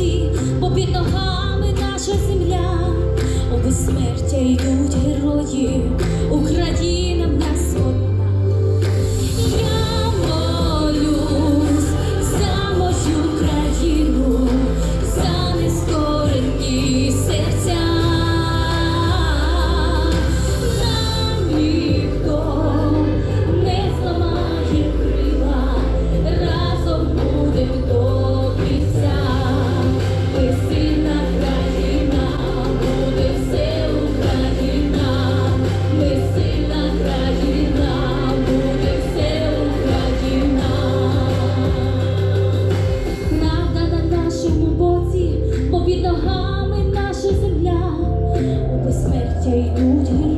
всі, бо під ногами наша земля, у безсмертя йдуть герої. Jay Ooh,